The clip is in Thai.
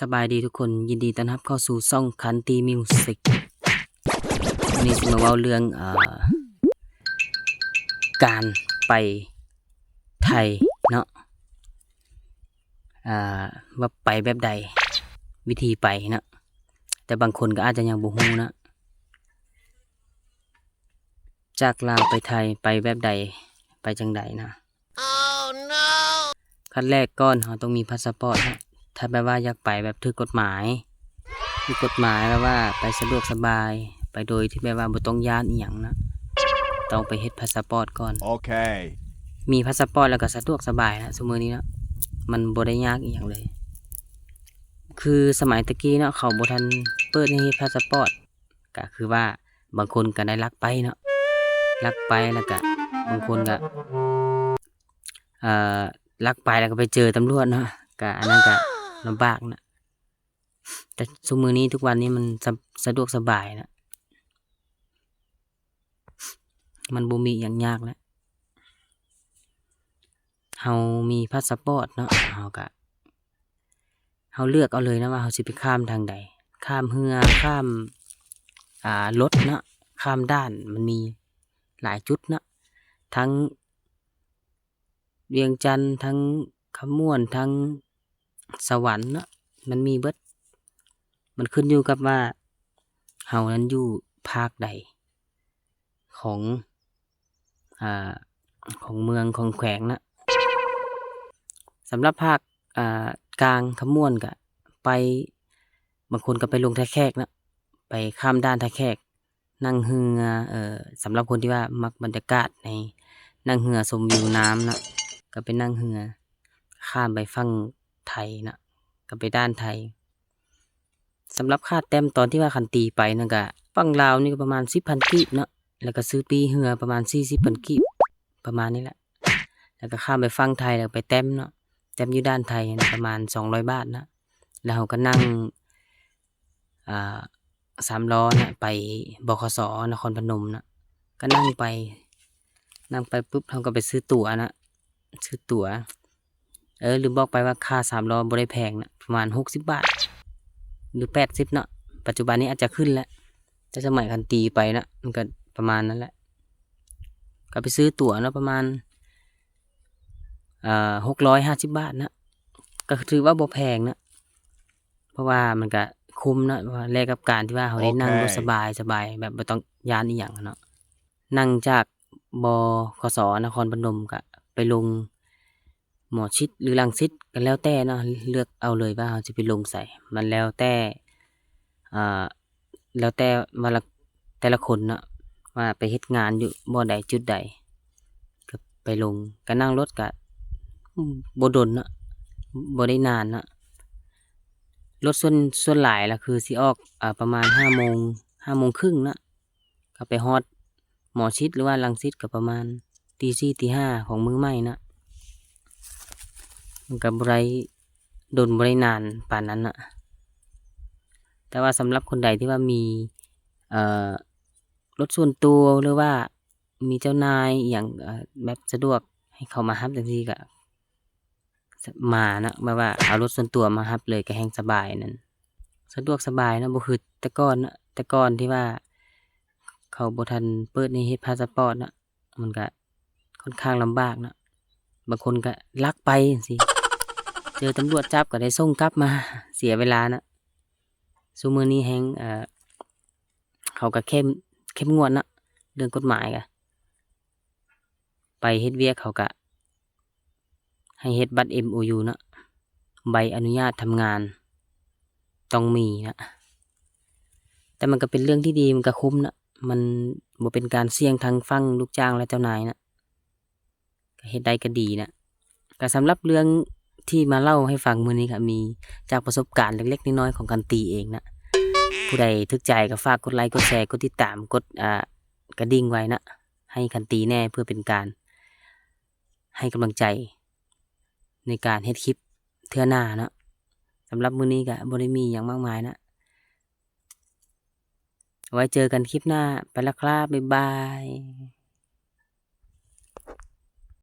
สบายดีทุกคนยินดีต้อนรับเข้าสู่ซ่องคันตีมิวสิกวันนี้จะมาเล่าเรื่องเออการไปไทยเนาะอ่าว่าไปแบบใดวิธีไปเนาะแต่บางคนก็อาจจะยังบ่ฮู้นะ จากลาวไปไทยไปแบบใดไปจังใดนะขั้นแรกก่อนเราต้องมีพาสปอร์ตนะ ถ้าแบบว่าอยากไปแบบถือกฎหมายถือกฎหมายแบบว่าไปสะดวกสบาย ไปโดยที่แบบว่าบ่ต้องย่านอีหยังนะ ต้องไปเฮ็ดพาสปอร์ตก่อน Okay. มีพาสปอร์ตแล้วก็สะดวกสบายนะสมัยนี้เนาะมันบ่ได้ยากอีหยังเลย คือสมัยตะกี้เนาะเขาบ่ทันเปิดให้เฮ็ดพาสปอร์ตก็คือว่าบางคนก็ได้ลักไปเนาะลักไปแล้วก็บางคนก็เอ่อลักไปแล้วก็ไปเจอตำรวจเนาะก็อันนั้นก็ ลำบากนะแต่สมัยนี้ทุกวันนี้มันสะสะดวกสบายนะมันบ่มีอย่างยากแล้วเฮามีพาสปอร์ตเนาะเฮาก็เฮาเลือกเอาเลยนะว่าเฮาสิไปข้ามทางใด ข้ามเรือข้ามอ่ารถเนาะข้ามด้านมันมีหลายจุดเนาะทั้งเวียงจันทน์ทั้งขมวนทั้ง สวรรค์เนาะมันมีเบิด มันขึ้นอยู่กับว่าเฮานั้นอยู่ภาคใด ของอ่าของเมืองของแขวงนะสำหรับภาคอ่ากลางขมวนก็ไปบางคนก็ไปลงท่าแขกนะไปข้ามด้านท่าแขกนั่งเรือเอ่อสำหรับคนที่ว่ามักบรรยากาศในนั่งเรือชมวิวน้ำนะก็ไปนั่งเรือข้ามไปฝั่ง ไทยนะก็ไปด้านไทยสำหรับค่าแต้มตอนที่ว่าคันตีไปนั่นก็ฝั่งลาวนี่ก็ประมาณ10,000กีบเนาะแล้วก็ซื้อปีเรือประมาณ40,000กีบประมาณนี้แหละ แล้วก็ข้ามไปฝั่งไทยแล้วไปแต้มเนาะแต้มอยู่ด้านไทยนะประมาณสองร้อยบาทนะแล้วเราก็นั่งอ่าสามล้อนะไปบขสนครพนมนะก็นั่งไป นั่งไปปุ๊บเราก็ไปซื้อตั๋วนะซื้อตั๋ว เออลืมบอกไปว่าค่าสามล้อบริแพงนะประมาณหกสิบบาท หรือแปดสิบเนาะปัจจุบันนี้อาจจะขึ้นแล้วแต่สมัยคันตีไปนะมันก็ประมาณนั้นแหละ ก็ไปซื้อตั๋วเนาะประมาณอ่าหกร้อยห้าสิบบาทนะก็ถือว่าบ่แพงนะเพราะว่ามันก็คุ้มนะเพราะว่าแลกกับการที่ว่าเขาได้นั่งรถโอเคสบายสบายแบบบ่ต้องยานอีหยังอะเนาะนั่งจากบคสนครพนมก็ไปลง หมอชิดหรือลังสิตก็แล้วแต่เนาะเลือกเอาเลยว่าเราจะไปลงใส่ มันแล้วแต่อ่าแล้วแต่ว่าละแต่ละคนเนาะว่าไปเฮ็ดงานอยู่บ่ใดจุดใดก็ไปลงก็นั่งรถก็อืมบ่ดนเนาะบ่ได้นานเนาะรถส่วนส่วนหลายล่ะคือสิออกอ่าประมาณห้าโมงห้าโมงครึ่งนะก็ไปฮอดหมอชิดหรือว่าลังสิตก็ประมาณตีสี่ตีห้าของมื้อใหม่นะ มันก็บได้ดนบได้นานป่านนั้นน่ะแต่ว่าสำหรับคนใดที่ว่ามีเอรถส่วนตัวหรือว่ามีเจ้านายอย่างแบบสะดวกให้เขามารับจังซี่ก็มานะแบบว่าเอารถส่วนตัวมารับเลยก็แฮงสบายนั่นสะดวกสบายนะบ่คือต่ก่อนนะต่ก่อนที่ว่า เขาบ่ทันเปิดให้เฮ็ดพาสปอร์ตนะมันก็ค่อนข้างลำบากนะบางคนก็ลักไปจังซี่ เจอตำรวจจับก็ได้ส่งกลับมา เสียเวลานะซุมื้อนี้แฮงเอ่อเขาก็เข้มเข้มงวดนะเรื่องกฎหมายก็ไปเฮ็ดเวียกเขาก็ให้เฮ็ดบัตร MOU นะใบอนุญาตทำงาน ต้องมีนะแต่มันก็เป็นเรื่องที่ดีมันก็คุ้มนะมันบ่เป็นการเสี่ยงทางฟังลูกจ้างและเจ้านายนะก็เฮ็ดได้ก็ดีนะก็สำหรับเรื่อง ที่มาเล่าให้ฟังมื้อนี้ก็มีจากประสบการณ์เล็กๆน้อยๆของกันตีเองนะผู้ใดทึกใจก็ฝากกดไลค์กดแชร์กดติดตามกดอ่ากระดิ่งไว้นะให้กันตีแน่เพื่อเป็นการ ให้กำลังใจ ในการเฮ็ดคลิปเทื่อหน้านะสำหรับมื้อนี้ก็บ่ได้มีหยังมากมายนะ ไว้เจอกันคลิปหน้าไปละครับบ๊ายบาย